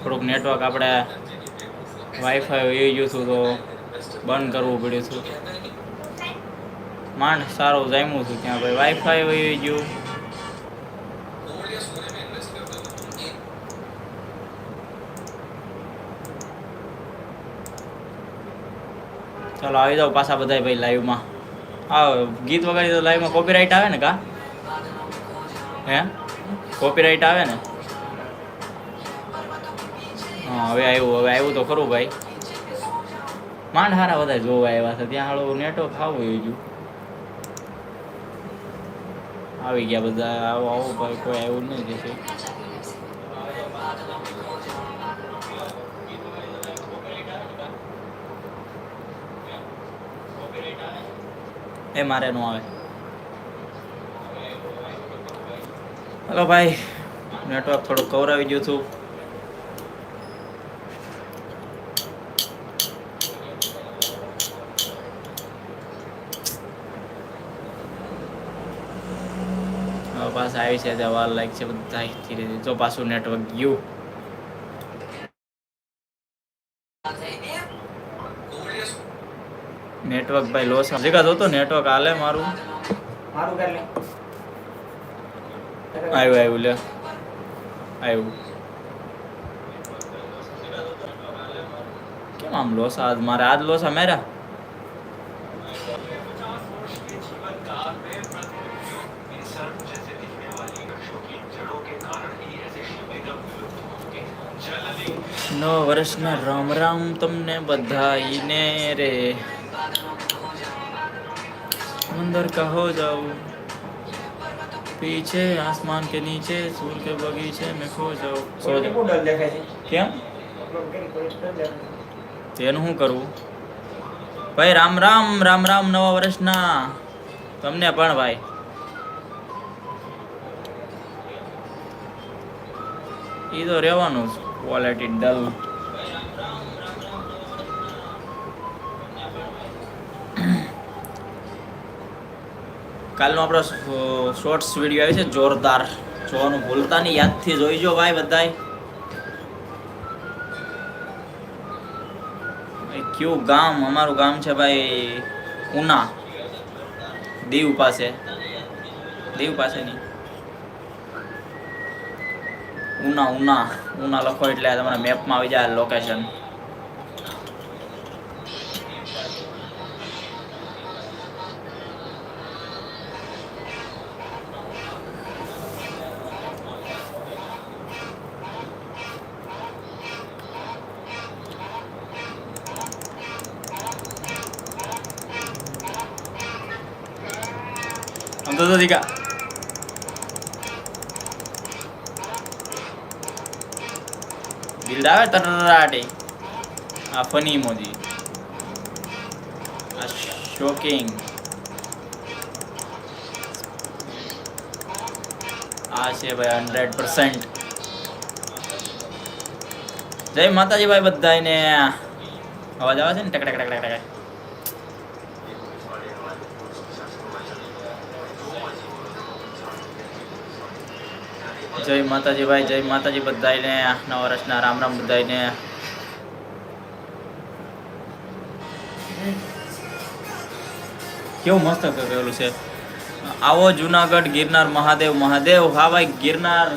થોડુંક નેટવર્ક આપણે વાઈફાઈ વહી ગયું હતું તો બંધ કરવું પડ્યું હતું. માંડ સારું જામ્યું હતું ત્યાં ભાઈ. વાઈફાઈ વહી ગયું ચાલો, આવી જાઓ પાછા બધા ભાઈ લાઈવમાં હા ગીત વગાડી તો લાઈવમાં કોપીરાઇટ આવે ને કા? હે? કોપીરાઇટ આવે ને? હવે આવ્યું હવે આવ્યું તો ખરું ભાઈ. માંડ હારા બધા જોવા આવ્યા છે, ત્યાં હાળું નેટવર્ક ખાવું એ ગયું આવી ગયા બધા, આવો આવો ભાઈ, કોઈ આવ્યું નહીં છે. એ મારે નો આવે. હલો ભાઈ નેટવર્ક થોડું કવરાવી ગયું હતું પાછા આવી છે ત્યાં વાર લાગે છે બધા ધીરે ધીરે જો પાછું નેટવર્ક ગયું. નેટવર્ક ભાઈ લોસ જગા જોતો નેટવર્ક હાલે મારું? મારું કર લે. આવ્યું આવ્યું લે. આવ્યું. કેમ આમ લોસ આજ મારે આજ લોસ મેરા નો વર્ષના રામ રામ તમને બધાઈને રે अंदर का हो जाऊं पीछे आसमान के नीचे सूर के बगीचे में खो जाऊं सो કોઈ જાઉં ડર દેખાય છે કેમ upload કરી કોઈ ડર દેખાય છે. તેનું શું કરવું ભાઈ રામ રામ રામ રામ નવા વર્ષના તમને પણ ભાઈ એ તો રહેવાનું જ ક્વોલિટી ડલ કાલનો આપણો શોર્ટ્સ વીડિયો આવે છે, જોરદાર. જોવાનું ભૂલતા નહીં, યાદથી જોઈજો ભાઈ બધાય. કયું ગામ? અમારું ગામ છે ભાઈ ઉના. દીવ પાસે. દીવ પાસે નહીં ઉના ઉના ઉના લખો એટલે તમારા મેપમાં આવી જાય લોકેશન Untuk tuh બિલ્ડ આવે તરરાટે આ ફની ઇમોજી આ શોકિંગ આ છે ભાઈ હંડ્રેડ પર્સન્ટ જય માતાજી ભાઈ બધાને અવાજ આવે છે ને? ટક ટક ટક ટક જય માતાજી ભાઈ, જય માતાજી બધાને નવા વર્ષના રામ રામ બધાને કેવું મસ્ત કરેલું છે. આવો જુનાગઢ ગિરનાર મહાદેવ મહાદેવ. હા ભાઈ, ગિરનાર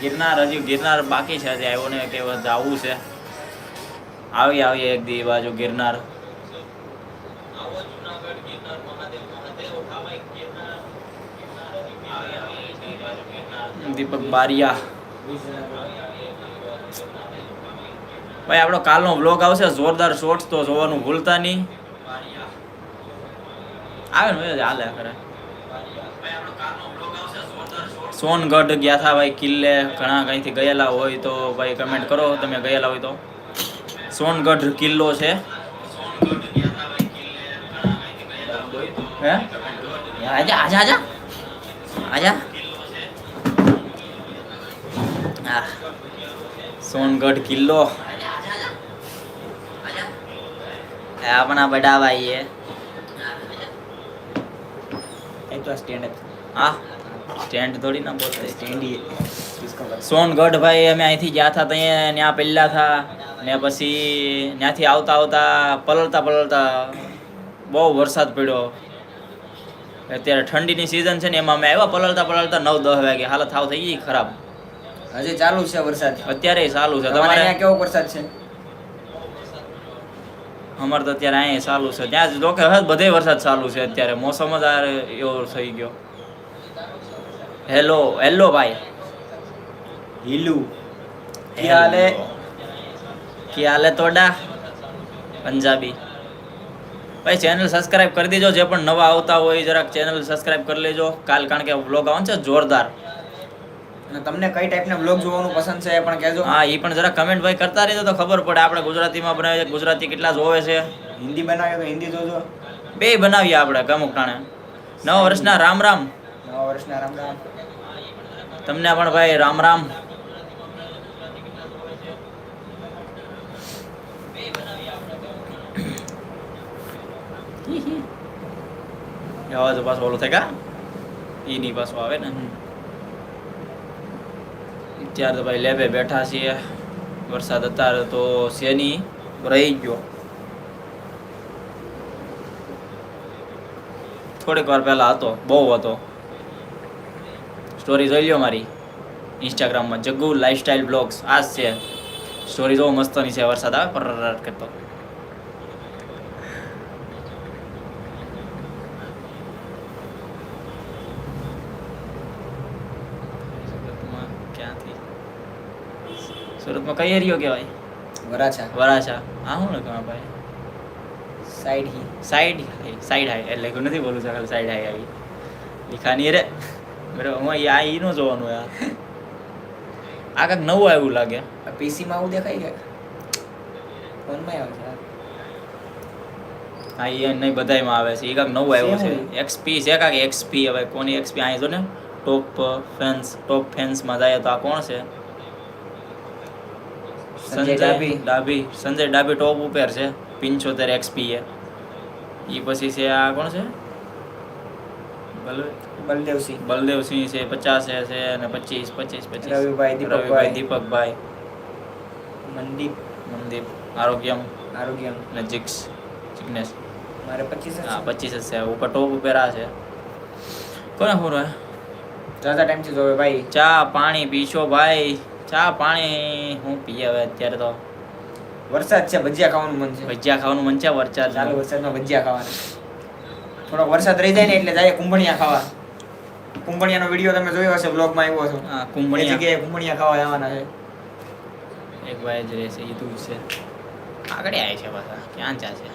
ગિરનાર હજી ગિરનાર બાકી છે આવ્યો ને કે જવું છે. આવી આવી એક દી બાજુ ગિરનાર આવો જુનાગઢ ગિરનાર મહાદેવ મહાદેવ હા ભાઈ ગિરનાર દીપક બારિયા. ભાઈ, આપણો કાલનો વ્લોગ આવશે. જોરદાર શોર્ટ્સ તો જોવાનું ભૂલતા નહીં. આવે ને હાલે ખરે સોનગઢ ગયા થા ભાઈ કિલ્લે. ઘણા કંઈથી ગયેલા હોય તો ભાઈ કમેન્ટ કરો. તમે ગયેલા હોય તો. સોનગઢ કિલ્લો છે. હે? આજા આજા આજા. આજા. સોનગઢ કિલ્લો. આપણા બડા ભાઈએ સોનગઢ ભાઈ અમે અહીંથી ગયા હતા ત્યાં ત્યાં પહેલા હતા. ને પછી ત્યાંથી આવતા આવતા પલળતા પલળતા બહુ વરસાદ પડ્યો. અત્યારે ઠંડીની સિઝન છે ને એમાં અમે આવ્યા પલળતા પલળતા નવ દસ વાગે. હાલ થાવ થઈ ગઈ ખરાબ. હજી ચાલુ છે વરસાદ. અત્યારે ચાલુ છે. તમારે અહીંયા કેવો વરસાદ છે? અમારે તો અત્યારે અહીંયા ચાલુ છે. ત્યાં જ લોકો બધે વરસાદ ચાલુ છે અત્યારે. મોસમ જ એવો થઈ ગયો. હેલો હેલો ભાઈ. હિલુ. ક્યાલે? ક્યાલે તોડા? પંજાબી. ભાઈ ચેનલ સબસ્ક્રાઇબ કરી દેજો. જે પણ નવા આવતા હોય જરાક ચેનલ સબસ્ક્રાઇબ કરી લેજો. કાલ કારણ કે વ્લોગ છે જોરદાર. અને તમને કઈ ટાઈપના બ્લોગ જોવાનું પસંદ છે પણ કહેજો. હા એ પણ જરા કમેન્ટ ભાઈ કરતા રહેજો તો ખબર પડે. આપણે ગુજરાતીમાં બનાવીએ ગુજરાતી કેટલા જોવે છે. હિન્દી બનાવીએ તો હિન્દી જોજો. બે બનાવીએ આપણે ગમુક ટાણે. નવ વર્ષના રામ રામ. નવ વર્ષના રામ રામ. તમને પણ ભાઈ રામ રામ. અવાજ પાછો ઓલો થાય કા? એ નહીં પાછો આવે ને. અત્યારે તો ભાઈ લેબે બેઠા છીએ. વરસાદ અત્યારે તો શેની રહી ગયો. થોડીક વાર પહેલા હતો, બહુ હતો. સ્ટોરી જોઈ લ્યો મારી ઇન્સ્ટાગ્રામમાં જગ્ગુ લાઈફસ્ટાઈલ બ્લોગ્સ આ છે. સ્ટોરી જોવો મસ્તની છે વરસાદ આવે પર કરતો સુરતમાં ક્યાંથી સુરતમાં કઈ એરિયો કહેવાય? વરાછા. વરાછા. હા હું કહા ભાઈ સાઈડ હી. સાઈડ હાઈ સાઈડ હાઈ. એટલે હું નથી બોલું છે સાઈડ હાઈ આવી. લીખાની રે. બરાબર હું આ ઈ નો જોવાનું યાર. આ કાંક નવું આવ્યું લાગે. પીસી માં આવું દેખાય કે ફોનમાં આવે છે. હા એ નહીં બધાયમાં આવે છે. એ કાંક નવું આવ્યું છે. એક્સપી છે કાંક એક્સપી. હવે કોની એક્સપી? અહીં જો ને ટોપ ફેન્સ ટોપ ફેન્સમાં જાય તો આ કોણ છે? સંજય ડાભી. ડાભી. સંજય ડાભી ટોપ ઉપર છે. પિંચોતેર એક્સપી એ. એ પછી છે આ કોણ છે? બલદેવસિંહ. બલદેવસિંહ છે પચાસ છે અને પચીસ પચીસ પચીસ. રવિભાઈ, રવિભાઈ દીપકભાઈ. મનદીપ મનદીપ આરોગ્યમ. આરોગ્ય અને જીક્સ જીગ્નેશ. મારે પચીસ હા પચીસ જ છે. ઉપર ટોપ ઉપર આ છે. કોને હું રહે ટાઈમ ટાઈમથી જોવે ભાઈ. ચા પાણી પીશો ભાઈ. ચા પાણી હું પીએ હવે અત્યારે તો. વરસાદ છે ભજીયા ખાવાનું મન છે. ભજીયા ખાવાનું મન છે વરસાદ ચાલુ વરસાદમાં ભજીયા ખાવાના. થોડોક વરસાદ રહી જાય ને એટલે જાય કુંભણિયા ખાવા. કુંભણિયાનો વીડિયો તમે જોયો હશે બ્લોગમાં આવ્યો છો હા કુંભણિયા. જગ્યાએ કુંભણિયા ખાવા જવાના છે. એક ભાઈ જ રહેશે એ તું છે. આગળ આવે છે પાછા ક્યાં ચા છે?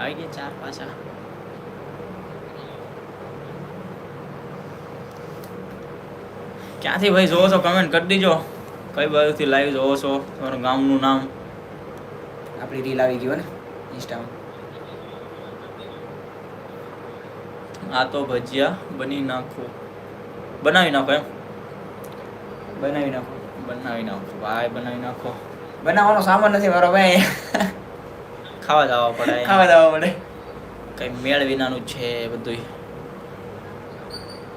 આવી ગયા ચાર પાછા. ક્યાંથી ભાઈ જોવો છો? કમેન્ટ કરી દીજો. કઈ બાજુથી લાઈવ જોવો છો? તમારું ગામનું નામ? આપણી રીલ આવી ગયો ને ઇન્સ્ટામાં. આ તો ભજીયા બની નાખો. બનાવી નાખો એમ? બનાવી નાખો. બનાવી નાખો. ભાઈ બનાવી નાખો. બનાવવાનો સામાન નથી મારો ભાઈ. ખાવા જવા પડે. ખાવા જવા પડે. કઈ મેળ વિનાનું છે બધું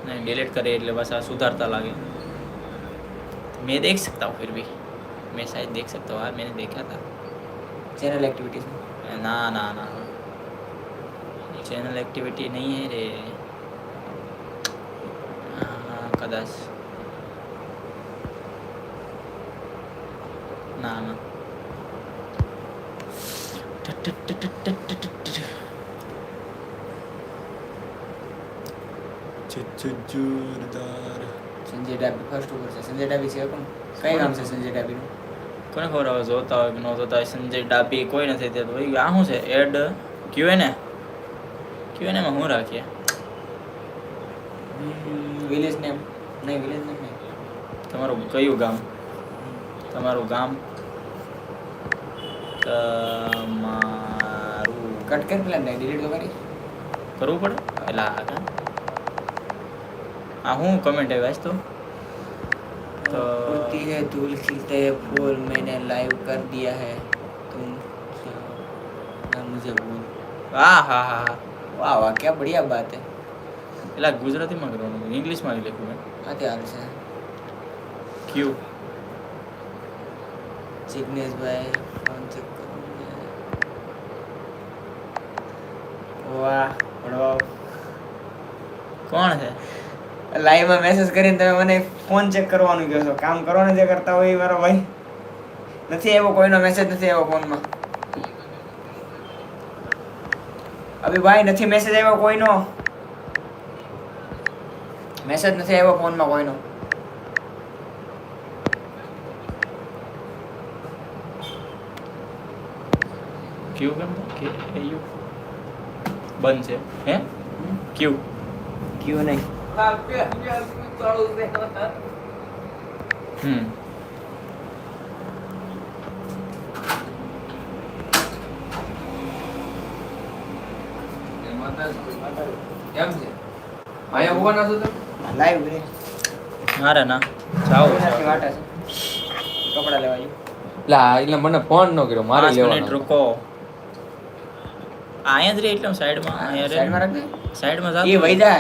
નહીં ડિલીટ કરીએ એટલે પાછા સુધારતા લાગે. मैं देख सकता हूँ फिर भी। मैं शायद देख सकता हूँ मैंने देखा था। चैनल एक्टिविटीज़ में? ना ना ना। चैनल एक्टिविटी नहीं है रे। हाँ, कदाश ना ना। जोरदार સંજય ડાબી ફર્સ્ટ ઉપર છે. સંજય ડાબી છે કોણ? કઈ નામ છે સંજય ડાબીનું કોને ખબર હવે જોતા હોય કે ન જોતા હોય સંજય ડાબી કોઈ નથી તે તો. આ શું છે? એડ ક્યુએનએ ક્યુએનએ માં શું રાખીએ? Village name. નહીં વિલેજ નેમ નહીં. તમારું કયું ગામ? તમારું ગામ? તમારું કટ કર પેલા નહીં ડિલીટ તો કરી. કરવું પડે? પેલા આ કાં? આ હું કમેન્ટ આવી વાંચ તો तो उड़ती है धूल खिलते हैं फूल मैंने लाइव कर दिया है तुम क्या- ना मुझे भूल હા હા હા હા वाह वाह क्या बढ़िया बात है એટલે ગુજરાતીમાં કરવાનું ઇંગ્લિશમાં લખ્યું મેં અત્યારે છે ક્યુ જિગ્નેશભાઈ ફોન ચેક કરો વાહ ભણવા કોણ છે લાઈવમાં મેસેજ કરીને તમે મને ફોન ચેક કરવાનું કહો છો. કામ કરવાનું જે કરતા હોય એ મારો ભાઈ. નથી આવ્યો કોઈનો મેસેજ નથી આવ્યો ફોનમાં અભી ભાઈ નથી મેસેજ આવ્યો કોઈનો? મેસેજ નથી આવ્યો ફોનમાં કોઈનો. ક્યુ કેમ કે યુ બંધ છે. હે? ક્યુ ક્યુ નહીં. હમ કેમ છે? અહીંયા ઊભા છો તમે? લાઈવ રે. મારે ના. જાઓ. વાટા છે. કપડા લેવા જઈએ. એટલે એટલે મને ફોન ન કર્યો મારે પાંચ મિનિટ લેવાનો. રૂકો. અહીંયા જ રે એટલે સાઈડમાં અહીંયા સાઈડમાં રાખ દે સાઈડમાં એ જાતો વૈદા